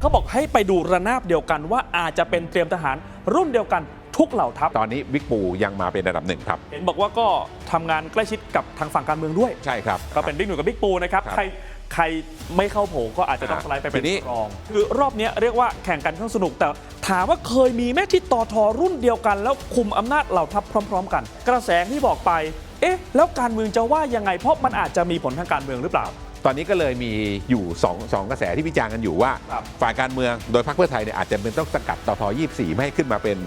เขาบอกให้ไปดูระนาบเดียวกันว่าอาจจะเป็นเตรียมทหารรุ่นเดียวกันทุกเหล่าทัพ ตอนนี้บิ๊กปูยังมาเป็นระดับหนึ่งครับ เห็นบอกว่าก็ทำงานใกล้ชิดกับทางฝั่งการเมืองด้วย ใช่ครับ ก็เป็นบิ๊กหนุ่ยกับบิ๊กปูนะครับ ครับใครใครไม่เข้าโผก็อาจจะต้องอ่าสไลด์ไปเป็นทีนี้ รอง คือรอบเนี้ยเรียกว่าแข่งกันข้างสนุก แต่ถามว่าเคยมีแม่ที่ต่อทอรุ่นเดียวกัน แล้วคุมอำนาจเหล่าทัพพร้อม ๆ กัน กระแสที่บอกไป เอ๊ะ แล้วการเมืองจะว่ายังไงเพราะมันอาจจะมีผลทางการเมืองหรือเปล่า ตอนนี้ก็เลยมีอยู่2งกระแสที่วิจารณ์กันอยู่ว่า ครับฝ่ายการเมืองโดยพรรคเพื่อไทยเนี่ยอาจจะเป็นต้องสกัดต่อท24 ไม่ให้ขึ้นมาเป็น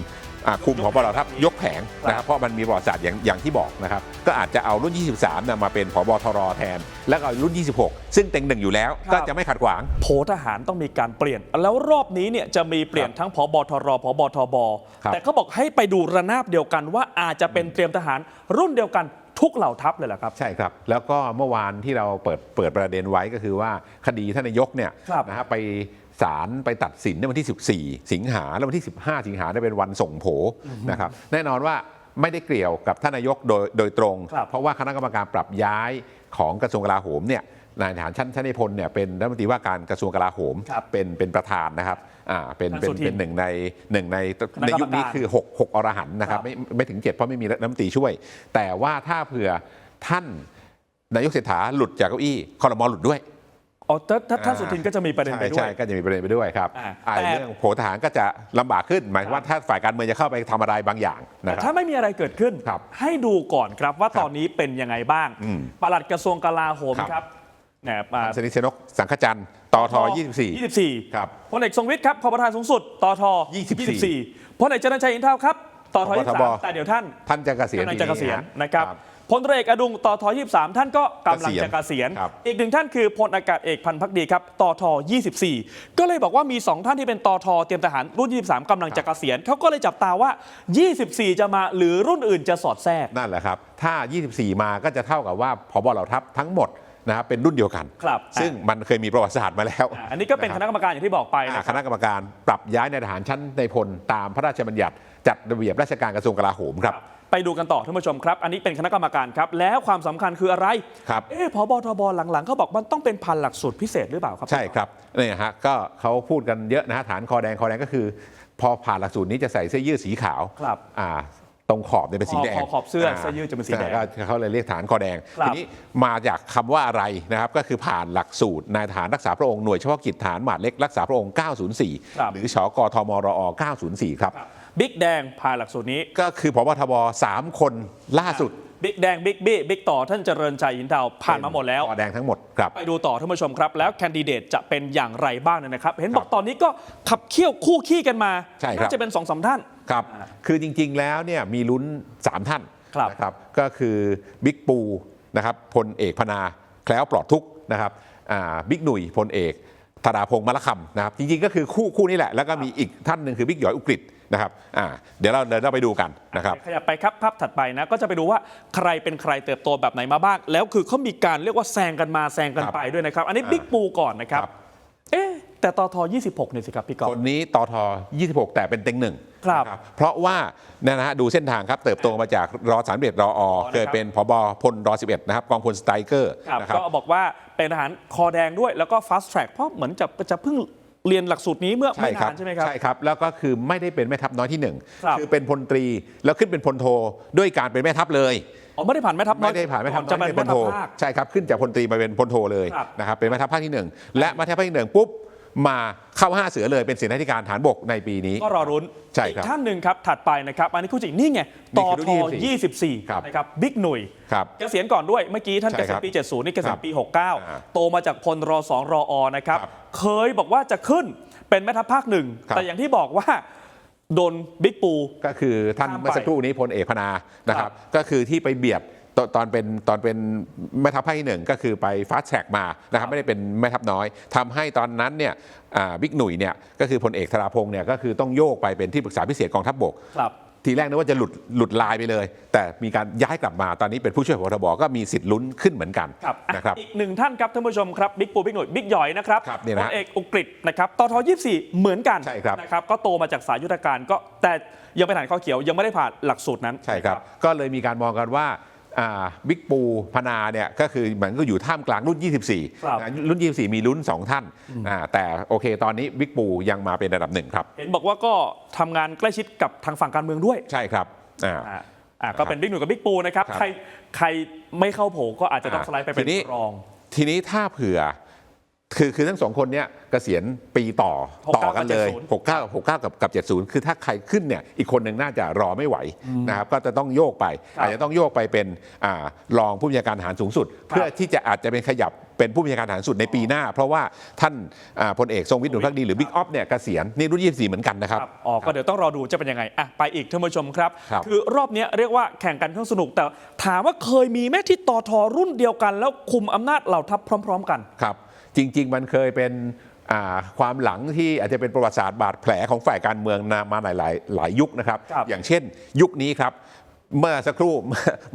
อ่าคุมของบรทัพยกแผงนะครับเพราะมันมีประวัติศาสตร์อย่างอย่างที่บอกนะครับ ก็อาจจะเอารุ่น 23นะมาเป็นผบทรแทน แล้วก็เอารุ่น 26 ซึ่งเต็งหนึ่งอยู่แล้วครับก็จะไม่ขัดขวาง โผทหารต้องมีการเปลี่ยน แล้วรอบนี้เนี่ยจะมีเปลี่ยนทั้งพบทรพบทบ ครับ แต่เขาบอกให้ไปดูระนาบเดียวกันว่าอาจจะเป็นเตรียมทหารรุ่นเดียวกัน ทุกเหล่าทัพเลยแหละครับ ใช่ครับ แล้วก็เมื่อวานที่เราเปิดเปิดประเด็นไว้ก็คือว่าคดีท่านนายกเนี่ยครับนะฮะไปศาลไปตัดสินในวันที่ 14 สิงหาแล้ววันที่ 15 สิงหาได้เป็นวันส่งโผนะครับแน่นอนว่าไม่ได้เกี่ยวกับท่านนายกโดยโดยตรง ครับ เพราะว่าคณะกรรมการปรับย้ายของกระทรวงกลาโหมเนี่ย นายทหารชั้นชั้นในพลเนี่ยเป็นรัฐมนตรีว่าการกระทรวงกลาโหมครับเป็นเป็นประธานนะครับอ่าเป็นเป็นท่านสุทินเป็นหนึ่งในหนึ่งในคณะในกรรมการยุคนี้คือ6 6อรหันต์นะครับครับไม่ไม่ถึง 7 เพราะไม่มีรัฐมนตรีช่วย แต่ว่าถ้าเผื่อท่านนายกเศรษฐาหลุดจากเก้าอี้คอรมอหลุดด้วยอ๋อถ้าถ้าท่านสุทินก็จะมีประเด็นไปใช่ด้วใช่ยก็จะมีประเด็นไปด้วยครับอ่าอ่าแต่เรื่องโผทหารก็จะลำบากขึ้น หมายถึงว่าถ้าฝ่ายการเมืองจะเข้าไปทำอะไรบางอย่างนะแต่ครัถ้าบไม่มีอะไรเกิดขึ้นครับให้ดูก่อนครับว่าครับตอนนี้เป็นยังไงบ้างอืมปลัดกระทรวงกลาโหมครับครับแห นบอ่าสนิทชนกสังขจันทร์ตท24 24ครับพลเอกทรงวิทย์ครับพอประธานสูงสุดตท24 24พลเอกเจริญชัยอินเท่าครับตทพบทบ23แต่เดี๋ยวท่านท่านจะเกษียณกำลังจะเกษียณปีนะครับพลตรีเอกอดุงตท23 ท่านก็กำลังจะเกษียณครับอีกหนึ่งท่านคือพลอากาศเอกพันธ์พักดีครับตท24 ก็เลยบอกว่ามี 2 ท่านที่เป็นตทเตรียมทหารรุ่น 23กำลังจะเกษียณเขาก็เลยจับตาว่า 24 จะมาหรือรุ่นอื่นจะสอดแทรกนั่นแหละครับ ถ้า 24 มาก็จะเท่ากับว่าพบเหล่าทัพทั้งหมด นะครับเป็นรุ่นเดียวกัน ครับซึ่งมันเคยมีประวัติศาสตร์มาแล้วอ่าอันนี้ก็เป็นคณะกรรมการอย่างที่บอกไปอ่านะคครับณะกรรมการปรับย้ายในายทหารชั้นในพลตามพระราชบัญญัติ จัดระเบียบราชการกระทรวงกลาโหมครับ ไปดูกันต่อท่านผู้ชมครับ อันนี้เป็นคณะกรรมการครับ แล้วความสำคัญคืออะไร ครับ เอ๊ะพบทบหลังๆเขาบอกมันต้องเป็นพันหลักสูตรพิเศษหรือเปล่าครับ ใช่ครับเนี่ยฮะก็เขาพูดกันเยอะนะฮะฐานคอแดงคอแดงก็คือ พอผ่านหลักสูตรนี้จะใส่เสื้อยืดสีขาวครับ อ่า ตรงขอบเนี่ยเป็นสีแดงขอบขอบเสื้อเสื้อยืดจะเป็นสีแดงก็เขาเลยเรียกฐานคอแดงครับทีนี้มาจากคำว่าอะไรนะครับก็คือผ่านหลักสูตรนายทหารรักษาพระองค์หน่วยเฉพาะกิจฐานหมาดเล็กรักษาพระองค์ครับ904 หรือชกทมรอ 904 ครับบิ๊กแดงผ่านหลักสูตรนี้ก็คือพบทบ3 คนล่าสุดบิ๊กแดงบิ๊กบี้บิ๊กต่อท่านเจริญชัยอินเทาผ่านมาหมดแล้วคอแดงทั้งหมดครับไปดูต่อท่านผู้ชมครับ แล้วแคนดิเดตจะเป็นอย่างไรบ้างเนยนะครับ เห็นบอกครับตอนนี้ก็ขับเคี่ยวคู่ขี้กันมาใช่ครับน่าจะเป็นสองสามท่าน ครับอ่าคือจริง ๆ แล้วเนี่ยมีลุ้น 3 ท่านครับนะครับ ก็คือบิ๊กปูนะครับพลเอกพนาแคล้วปลอดทุกข์นะครับอ่าบิ๊กหนุ่ยพลเอกธราพงศ์มะละคำนะครับจริงๆก็คือคู่คู่นี้แหละ แล้วก็มีอีกท่านหนึ่งคือบิ๊กหยอยอุกฤษนะครับอ่าเดี๋ยวเราเดินเราไปดูกันนะครับขยับไปครับภาพถัดไปนะก็จะไปดูว่าใครเป็นใครเติบโตแบบไหนมาบ้าง แล้วคือเขามีการเรียกว่าแซงกันมาแซงกันครับไปด้วยนะครับ อันนี้อ่าบิ๊กปูก่อนนะครับครับเอ๊ะ แต่ตท26เนี่ยสิครับพี่กอคล์ฟนนี้ตท26 แต่เป็นเต็งหนึ่งครับนะเพราะว่าเนี่ยนะฮะดูเส้นทางครับเติบโตมาจากรอสามเอ็ดรออนะครับเคยเป็นพบพลรอ11นะครับกองพลสไตรเกอร์ครับนะครับ ก็บอกว่าเป็นทหารคอแดงด้วยแล้วก็ fast track เพราะเหมือนจะจะเพิ่งเรียนหลักสูตรนี้เมื่อไม่นานใช่ไหมครับ ใช่ครับ แล้วก็คือไม่ได้เป็นแม่ทัพน้อยที่หนึ่งครับอเป็นพลตรีแล้วขึ้นเป็นพลโทด้วยการเป็นแม่ทัพเลย อ๋อไม่ได้ผ่านแม่ทัพน้อยไม่ได้ผ่านแม่ทัพจะเป็นน้อยแม่ทัพภาค ใช่ครับ ขึ้นจากพลตรีมาเป็นพลโทเลยครับนะครับเป็นแม่ทัพภาคที่หนึ่งและแม่ทัพภาคที่หนึ่งปุ๊บ มาเข้าห้าเสือเลยเป็นเสนาธิการฐานบกในปีนี้ ก็รอรุ้นใช่ครับอีกท่านหนึ่งครับ ถัดไปนะครับ อันนี้คู่จริงนี่ไงนี่ตคือรุ่ทนที่24 ครับนะครับบิ๊กหนุ่ยครับเกษียณก่อนด้วยเมื่อกี้ท่านใช่เกษียครัณบปี 70 นี่เกษียณปีอ่า69 โตมาจากพลรสองรออนะครับ ครับเคยบอกว่าจะขึ้นเป็นแม่ทัพภาคหนึ่งครับ แต่อย่างที่บอกว่าโดนบิ๊กปู ก็คือท่านข้ามไปเมื่อสักครู่นี้พลเอกพนานะคครัรับบก็คือที่ไปเบียด ตอนตอนเป็นตอนเป็นแม่ทัพภาคที่หนึ่งก็คือไปฟาสแทร็กมานะครับไม่ได้เป็นแม่ทัพน้อยทำให้ตอนนั้นเนี่ยอ่าบิ๊กหนุ่ยเนี่ยก็คือพลเอกธราพงศ์เนี่ยก็คือต้องโยกไปเป็นที่ปรึกษาพิเศษกองทัพบกครับทีแรกนึกว่าจะหลุดหลุดลายไปเลย แต่มีการย้ายกลับมาตอนนี้เป็นผู้ช่วยพบทบก็มีสิทธิ์ลุ้นขึ้นเหมือนกันครับอะนะครับอีกหนึ่งท่านครับท่านผู้ชมครับบิ๊กปูบิ๊กหน่วยบิ๊กหยอยนะครับครับนี่พนะลเอกอุกฤษนะครับตท24เหมือนกันใช่ครับนะครับก็โตมาจากสายยุทธการก็แต่ยังไม่ผ่านข้อเขียวยังไม่ได้ผ่านหลักสูตรนั้นใช่ครับ ก็เลยมีการมองกันว่าอ่า บิ๊กปูพนาเนี่ยก็คือเหมือนก็อยู่ท่ามกลางรุ่น24ครับนะรุ่น 24 มีลุ้น 2 ท่านอ่าแต่โอเค ตอนนี้บิ๊กปูยังมาเป็นระดับหนึ่งครับ เห็นบอกว่าก็ทำงานใกล้ชิดกับทางฝั่งการเมืองด้วยใช่ครับอ่า อ่าอ่าก็เป็นบิ๊กหนุ่ยกับบิ๊กปูนะครับครับใครใครไม่เข้าโผก็อาจจะต้องอ่าสไลด์ไปเป็นทีนี้ รอง ทีนี้ถ้าเผื่อ คือคือทั้งสองคนเนี้ยเกษียณปีต่อ69ต่อกันเลยกับ69 69กับกับ70 คือถ้าใครขึ้นเนี่ยอีกคนหนึ่งน่าจะรอไม่ไหวนะครับก็จะต้องโยกไปครับอาจจะต้องโยกไปเป็นอ่ารองผู้บัญชาการทหารสูงสุด เพื่อที่จะอาจจะเป็นขยับเป็นผู้บัญชาการทหารสูงสุดในปีหน้า เพราะว่าท่านอ่าพลเอกทรงวิทย์หนุนพักดีหรือบิ๊กออฟเนี่ยเกษียณนี่รุ่น 24 เหมือนกันนะครับครับอ๋อก็เดี๋ยวต้องรอดูจะเป็นยังไงอะไปอีกท่านผู้ชมครับครับอรอบเนี้ยเรียกว่าแข่งกันข้างสนุก แต่ถามว่าเคยมีไหมที่ต่อทอรุ่นเดียวกัน แล้วคุมอำนาจเหล่าทัพพร้อม ๆ กันครับ จริง ๆ มันเคยเป็นอ่าความหลังที่อาจจะเป็นประวัติศาสตร์บาดแผลของฝ่ายการเมืองนามาหลายหลายหลายยุคนะครับครับ อย่างเช่น ยุคนี้ครับ เมื่อสักครู่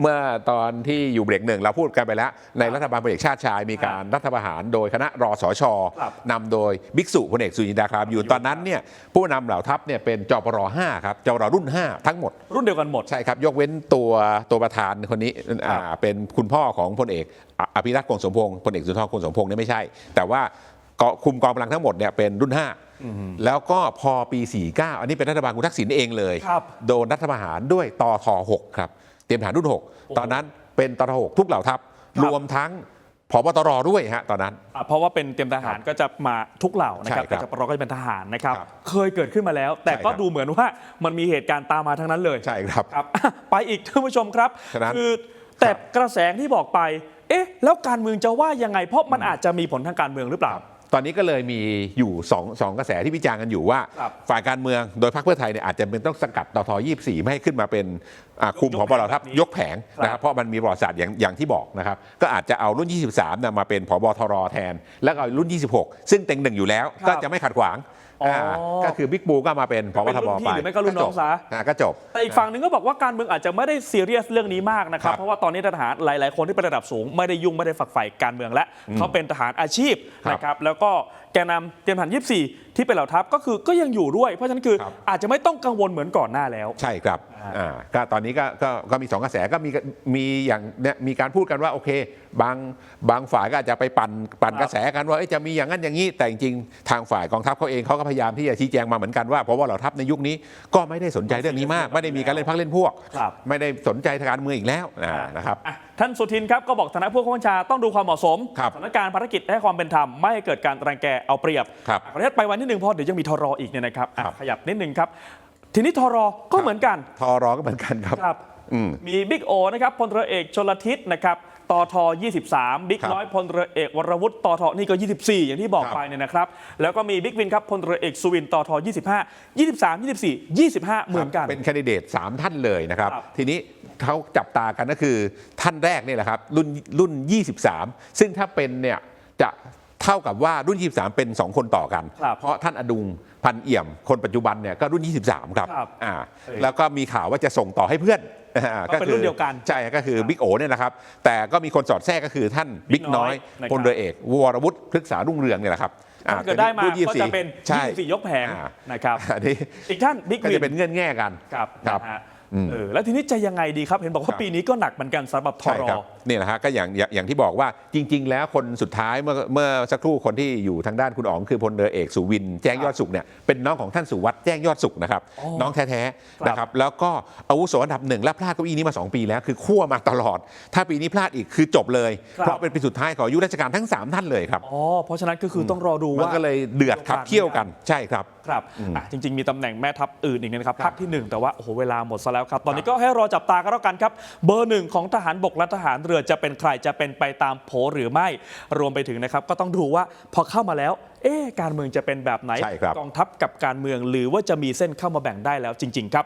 เมื่อตอนที่อยู่เบรกหนึ่งเราพูดกันไปแล้ว ในรัฐบาลพลเอกชาติชายมีการรัฐประหารโดยคณะรอสชครับนำโดยบิ๊กสุพลเอกสุจินดาครามอยู่ตอนนั้นเนี่ยผู้นำเหล่าทัพเนี่ยเป็นจปร5ครับจปรรุ่น 5 ทั้งหมด รุ่นเดียวกันหมด ใช่ครับ ยกเว้นตัวตัวประธานคนนี้อ่าเป็นคุณพ่อของพลเอกออภิรักษ์กงสมพงศ์พลเอกสุนทรกงสมพงศ์เนี่ยไม่ใช่ แต่ว่าก็คุมกองกำลังทั้งหมดเนี่ยเป็นรุ่น 5 แล้วก็พอปี 49 อันนี้เป็นรัฐบาลคุณทักษิณเองเลย ครับ โดนรัฐประหารด้วยตท6ครับ เตรียมทหารรุ่น 6 ตอนนั้นเป็นตท6ทุกเหล่าทัพครับรวมทั้งพบตรด้วยฮะตอนนั้น อะเพราะว่าเป็นเตรียมทหารก็จะมาทุกเหล่านะครับใช่ครับแต่จะปรก็จะเป็นทหารนะครับ ครับเคยเกิดขึ้นมาแล้ว แต่ใช่ก็ครับ ดูเหมือนว่ามันมีเหตุการณ์ตามมาทั้งนั้นเลย ใช่ครับ ครับไปอีกท่านผู้ชมครับฉะนั้นคือแต่กระแสที่บอกไป เอ๊ะ แล้วการเมืองจะว่ายังไง เพราะมันอาจจะมีผลทางการเมืองหรือเปล่า ตอนนี้ก็เลยมีอยู่2องสองกระแสที่วิจารณ์กันอยู่ว่าครับฝ่ายการเมืองโดยพรรคเพื่อไทยเนี่ยอาจจะเป็นต้องสกัดตท24 ไม่ให้ขึ้นมาเป็นอ่าคุมยกของบลทัพแบบนี้ยกแผงนะคครัรับบเพราะมันมีประวัติศาสตร์อย่างอย่างที่บอกนะครับก็อาจจะเอารุ่น 23นะมาเป็นผบทรแทน แล้วก็เอารุ่น 26 ซึ่งเต็งหนึ่งอยู่แล้วครับก็จะไม่ขัดขวาง อ๋ออ่าก็คือบิ๊กบูก็มาเป็นพบเป็นทรุ่บนพี่ไปหรือไม่ก็รุ่นน้องซะอ่าก็จบแต่อีกฝั่งหนึ่งก็บอกว่าการเมืองอาจจะไม่ได้ซีเรียสเรื่องนี้มากนะครับครับ เพราะว่าตอนนี้ทหารหลาย ๆ คนที่เป็นระดับสูง ไม่ได้ยุ่งไม่ได้ฝักใฝ่การเมืองและเขาเป็นทหารอาชีพครับนะครับแล้วก็แกนนำเตรียมทหาร24 ที่เป็นเหล่าทัพก็คือก็ยังอยู่ด้วย เพราะฉะนั้นคือครับ อาจจะไม่ต้องกังวลเหมือนก่อนหน้าแล้ว ใช่ครับอ่าอ่าก็ตอนนี้ก็ก็ก็มีสองกระแสก็มีมีอย่างเนี่ยมีการพูดกันว่าโอเค บางบางฝ่ายก็อาจจะไปปั่นปั่นครับ กระแสกันว่าเอ้ยจะมีอย่างนั้นอย่างนี้ แต่จริงๆทางฝ่ายกองทัพเขาเองเขาก็พยายามที่จะชี้แจงมาเหมือนกันว่าเพราะว่าเหล่าทัพในยุคนี้ก็ไม่ได้สนใจเรื่องนี้มาก ไม่ได้มีการเล่นพักเล่นพวก ครับ ไม่ได้สนใจทางการเมืองอีกแล้วอ่านะครับ อะท่านสุทินครับก็บอกฐานะผู้ข้าบัญชาต้องดูความเหมาะสมครับสถานการณ์ภารกิจให้ความเป็นธรรมไม่ให้เกิดการรังแกเอาเปรียบครับขออนุญาตไปวันที่หนึ่งเพราะเดี๋ยวยังมีทรออีกเนี่ยนะครับอะครับขยับนิดนึงครับ ทีนี้ทรอก็เหมือนกันทอรอก็เหมือนกันครับ ครับอืมมีบิ๊กโอนะครับพลเรือเอกชลทิศนะครับตท23บิ๊กครับน้อยพลเรือเอกวรวุฒิตทนี่ก็ 24 อย่างที่บอกครับ ไปเนี่ยนะครับ แล้วก็มีบิ๊กวินครับพลเรือเอกสุวินตท25 23 24 25 เหมือนกัน เป็นแคนดิเดต 3 ท่านเลยนะครับ ครับทีนี้เขาจับตากันก็คือท่านแรกเนี่ยแหละครับ รุ่นรุ่น 23 ซึ่งถ้าเป็นเนี่ยจะเท่ากับว่ารุ่น 23 เป็น 2 คนต่อกัน ครับเพราะท่านอดุงพันเอี่ยม คนปัจจุบันเนี่ยก็รุ่น 23 ครับครับอ่าเออแล้วก็มีข่าวว่าจะส่งต่อให้เพื่อนอ่าก็เป็นรุ่นเดียวกันใช่ก็คือบิ๊กโอเนี่ยนะครับ แต่ก็มีคนสอดแทรกก็คือท่านบิ๊บิ๊กกน้น้ออยยนะครับ พลเรือเอก วรวุฒิพฤกษารุ่งเรืองเนี่ยแหละครับอ่ถ้าเกิดได้มารุ่นก็จะเป็นใช่ 24ยกแผงอ่า นะครับ อันนี้อีกท่านบิ๊กก็วิจะเป็นนเงื่อนแง่กัน ครับครับนะฮะอืมเออแล้วทีนี้จะยังไงดีครับ เห็นบอกคว่ารับปีนี้ก็หนักเหมือนกันสำหรับทใช่รครับ นี่แหละฮะก็อย่างอย่างอย่างที่บอกว่าจริง ๆ แล้วคนสุดท้ายเมื่อเมื่อสักครู่คนที่อยู่ทางด้านคุณอ๋องคือพลเรือเอกสุวิน แจ้งยอดสุขเนี่ยเป็นน้องของท่านสุวัตแจ้งยอดสุขนะครับอ๋อน้องแท้ครับๆนะครับแล้วก็อาวุโสอันดับหนึ่งและพลาดเก้าอี้นี้มา 2 ปีแล้วคือขั้วมาตลอด ถ้าปีนี้พลาดอีกคือจบเลยครับเพราะเป็นปีสุดท้ายของอายุราชการทั้ง 3 ท่านเลยครับอ๋อเพราะฉะนั้นก็คือต้องรอดูมันว่าก็เลยเดือดขับเคี่ยวกันใช่ครับครับอะจริง ๆ มีตำแหน่งแม่ทัพอื่นอีกนะครับภาคที่ 1 แต่ว่าโอ้โหเวลาหมดซะแล้วครับตอนนี้ก็ให้รอจับตากันแล้วกันครับ เบอร์หนึ่งของทหารบกและทหารเรือจะเป็นใครจะเป็นไปตามโผหรือไม่ รวมไปถึงนะครับ ก็ต้องดูว่าพอเข้ามาแล้ว เอ๊ะการเมืองจะเป็นแบบไหนใช่ครับกองทัพกับการเมือง หรือว่าจะมีเส้นเข้ามาแบ่งได้แล้วจริง ๆ ครับ